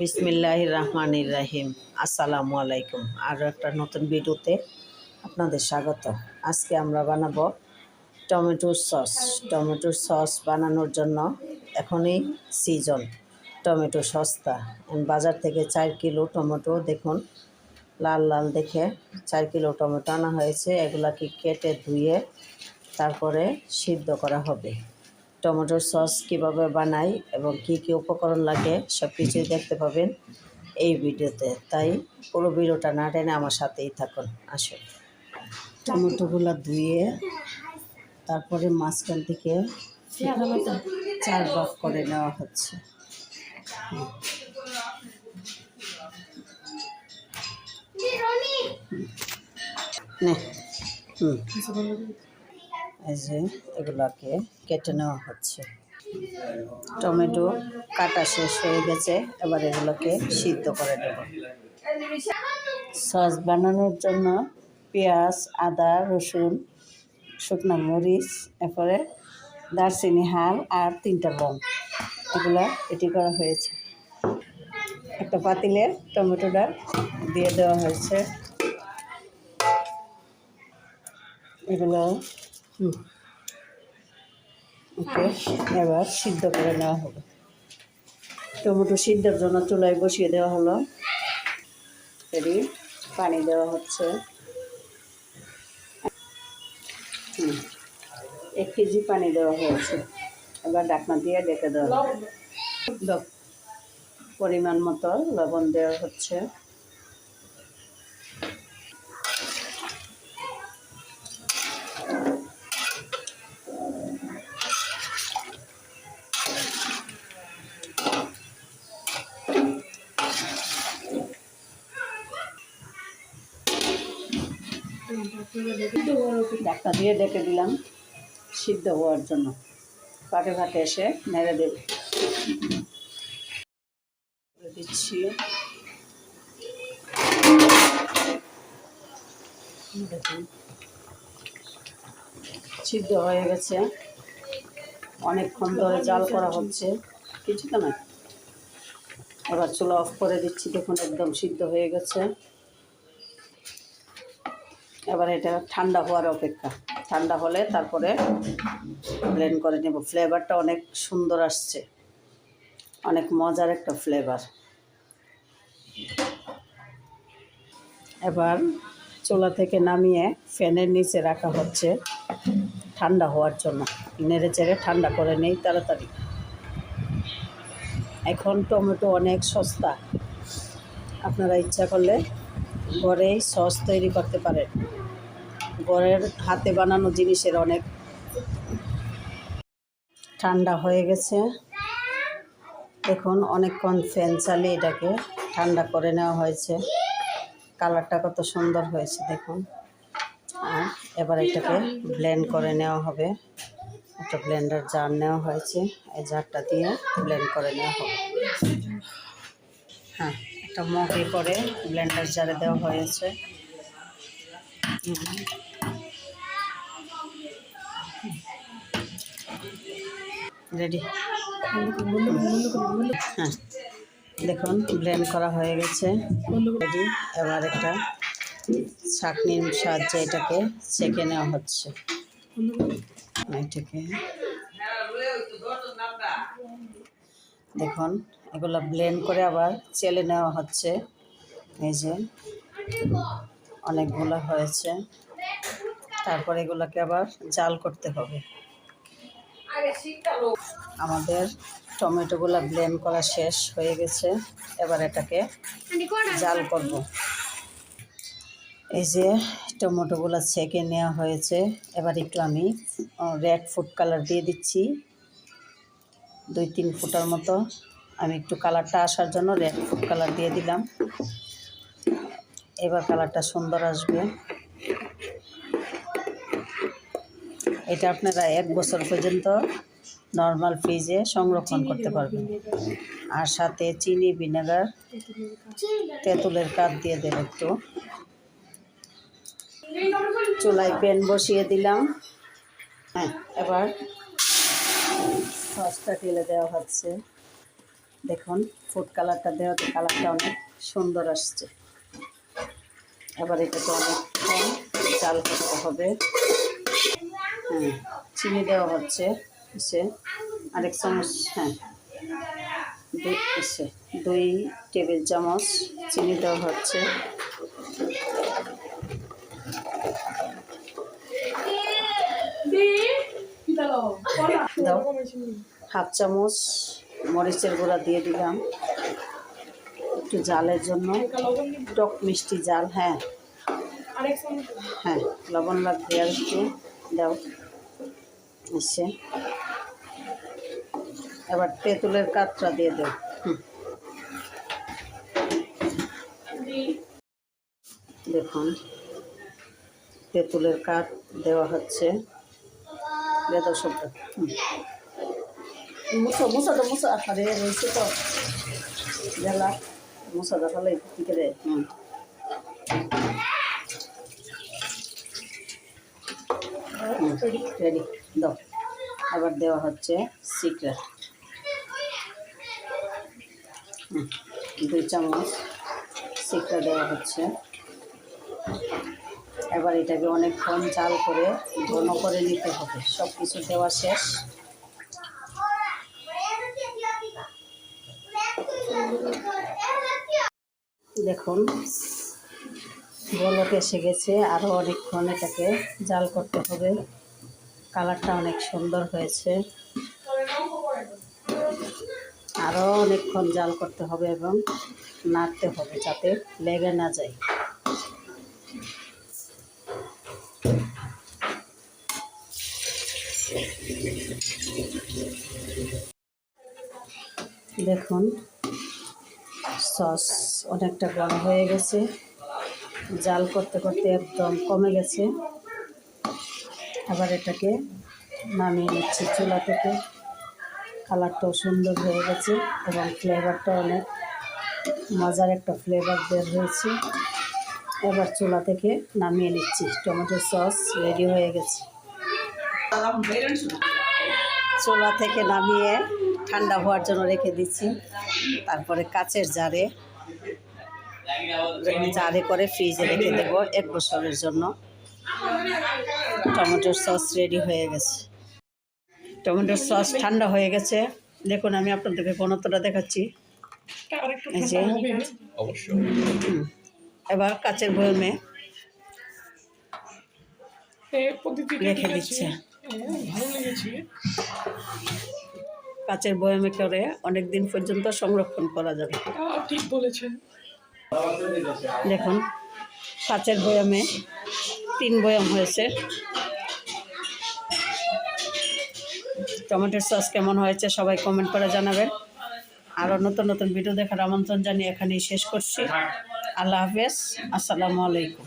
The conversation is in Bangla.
বিসমিল্লাহ রহমানির রাহিম। আসসালামু আলাইকুম। আরও একটা নতুন ভিডিওতে আপনাদের স্বাগত। আজকে আমরা বানাবো টমেটোর সস। টমেটোর সস বানানোর জন্য এখনই সিজন টমেটো সস্তা। বাজার থেকে চার কিলো টমেটো, দেখুন, লাল লাল দেখে চার কিলো টমেটো আনা হয়েছে। এগুলাকে কেটে ধুয়ে তারপরে সিদ্ধ করা হবে। টমেটোর সস কীভাবে বানাই এবং কি কি উপকরণ লাগে, সব কিছুই দেখতে পাবেন এই ভিডিওতে। তাই পুরো ভিডিওটা না টেনে আমার সাথেই থাকুন, আসুন। টমেটোগুলো ধুয়ে তারপরে মাঝখান থেকে চার ভাগ করে নেওয়া হচ্ছে। নে, হুম। এই যে এগুলাকে কেটে নেওয়া হচ্ছে। টমেটো কাটা শেষ হয়ে গেছে, এবার এগুলোকে সিদ্ধ করে দেব সস বানানোর জন্য পেঁয়াজ, আদা, রসুন, শুকনো মরিচ, এরপরে দারচিনি, হাল আর তিনটা লং এগুলো এটি করা হয়েছে। একটা পাতিলে টমেটোটা দিয়ে দেওয়া হয়েছে। এগুলো ওকে এবার সিদ্ধ করে নেওয়া হবে। টমেটো সিদ্ধের জন্য চুলায় বসিয়ে দেওয়া হলো। এরই পানি দেওয়া হচ্ছে। এক কেজি পানি দেওয়া হয়েছে। এবার ডাকনা দিয়ে ডেকে দেওয়া পরিমাণ মতো লবণ দেওয়া হচ্ছে। ডাক্তার দিয়ে ডেকে দিলাম সিদ্ধ হওয়ার জন্য। পাটে ঘাটে এসে নেড়ে দেবে। দিচ্ছি। সিদ্ধ হয়ে গেছে। অনেকক্ষণ ধরে জাল করা হচ্ছে। কিছু তো না এবার চুলা অফ করে দিচ্ছি। দেখুন, একদম সিদ্ধ হয়ে গেছে। এবার এটা ঠান্ডা হওয়ার অপেক্ষা। ঠান্ডা হলে তারপরে ব্লেন্ড করে নেব। ফ্লেভারটা অনেক সুন্দর আসছে। অনেক মজার একটা ফ্লেভার এবার চুলা থেকে নামিয়ে ফ্যানের নিচে রাখা হচ্ছে ঠান্ডা হওয়ার জন্য। নেড়ে চেড়ে ঠান্ডা করে নেই তাড়াতাড়ি। এখন টমেটো অনেক সস্তা। আপনারা ইচ্ছা করলে ঘরেই সস তৈরি করতে পারেন। ঘরের হাতে বানানো জিনিসের অনেক ঠান্ডা হয়ে গেছে। দেখুন, অনেকক্ষণ ফ্যান চালিয়ে এটাকে ঠান্ডা করে নেওয়া হয়েছে। কালারটা কত সুন্দর হয়েছে, দেখুন। আর এবার এটাকে ব্লেন্ড করে নেওয়া হবে। একটা ব্লেন্ডার জার নেওয়া হয়েছে। এই জারটা দিয়ে ব্লেন্ড করে নেওয়া হবে। হ্যাঁ একটা মগে করে ব্লেন্ডার জারে দেওয়া হয়েছে। রেডি হ্যাঁ। দেখুন ব্লেন্ড করা হয়ে গেছে। রেডি এবার একটা ছাঁকনির সাহায্যে এটাকে ছেঁকে নেওয়া হচ্ছে। এটাকে দেখুন, এগুলো ব্লেন্ড করে আবার চেলে নেওয়া হচ্ছে। এই যে। অনেকগুলো হয়েছে। তারপর এগুলোকে আবার জাল করতে হবে। আমাদের টমেটোগুলো ব্লেন্ড করা শেষ হয়ে গেছে। এবার এটাকে জাল করব। এই যে টমেটোগুলো ছেঁকে নেওয়া হয়েছে, এবার একটু আমি রেড ফুড কালার দিয়ে দিচ্ছি। দুই তিন ফুটার মতো। আমি একটু কালারটা আসার জন্য রেড ফুড কালার দিয়ে দিলাম। এবার কালারটা সুন্দর আসবে। এটা আপনারা এক বছর পর্যন্ত নর্মাল ফ্রিজে সংরক্ষণ করতে পারবেন। আর সাথে চিনি ভিনেগার তেঁতুলের কাপ দিয়ে দেব একটু। চুলায় প্যান বসিয়ে দিলাম। হ্যাঁ এবার সসটা ঢেলে দেওয়া হচ্ছে। দেখুন ফুড কালারটা দেওয়াতে কালারটা অনেক সুন্দর আসছে। এবার এটাকে অনেক কম জাল করতে হবে। হ্যাঁ চিনি দেওয়া হচ্ছে, এসে আরেক চামচ হ্যাঁ। দুই এসে দুই টেবিল চামচ চিনি দেওয়া হচ্ছে। হাফ চামচ মরিচের গুঁড়া দিয়ে দিলাম। একটু জালের জন্য। টক মিষ্টি জাল হ্যাঁ। হ্যাঁ লবণ লাগবে আর একটু। দাও। এসে। এবার তেঁতুলের কাঠটা দিয়ে দেব। দেখুন, তেঁতুলের কাঠ দেওয়া হচ্ছে। মুসো মুসো তো মুসো আরে, রয়েছে তো। জেলা মুসো দেখালে কি করে হুম। রেডি দাও। আবার দেওয়া হচ্ছে সিক্রেট দুই চামচ সিক্রেট দেওয়া হচ্ছে। এবার এটাকে অনেকক্ষণ জাল করে ঘন করে নিতে হবে। সব কিছু দেওয়া শেষ। দেখুন, বলক এসে গেছে আরও অনেকক্ষণ এটাকে জাল করতে হবে। কালারটা অনেক সুন্দর হয়েছে। আরও অনেকক্ষণ জাল করতে হবে এবং নাড়তে হবে যাতে লেগে না যায়। দেখুন সস অনেকটা গরম হয়ে গেছে। জাল করতে করতে একদম কমে গেছে। আবার এটাকে নামিয়ে নিচ্ছি চুলা থেকে। কালারটাও সুন্দর হয়ে গেছে এবং ফ্লেভারটা অনেক মজার একটা ফ্লেভার বের হয়েছে। এবার চুলা থেকে নামিয়ে নিচ্ছি টমেটো সস রেডি হয়ে গেছে। চুলা থেকে নামিয়ে ঠান্ডা হওয়ার জন্য রেখে দিচ্ছি। তারপরে কাচের জারে জারে করে ফ্রিজে রেখে দেব এক বছরের জন্য। টমেটোর সস রেডি হয়ে গেছে। টমেটোর সস ঠান্ডা হয়ে গেছে। দেখুন আমি আপনাদেরকে ঘনত্বটা দেখাচ্ছি। এবার কাচের বয়মে রেখে দিচ্ছে। ভালো লেগেছে। কাচের বয়মে করে অনেক দিন পর্যন্ত সংরক্ষণ করা যাবে। ঠিক বলেছেন। দেখুন কাচের বয়ামে তিন বয়াম হয়েছে। টমেটোর সস কেমন হয়েছে সবাই কমেন্ট করে জানাবেন। আরও নতুন নতুন ভিডিও দেখার আমন্ত্রণ জানিয়ে এখানেই শেষ করছি। আল্লাহ হাফেজ আসসালামু আলাইকুম।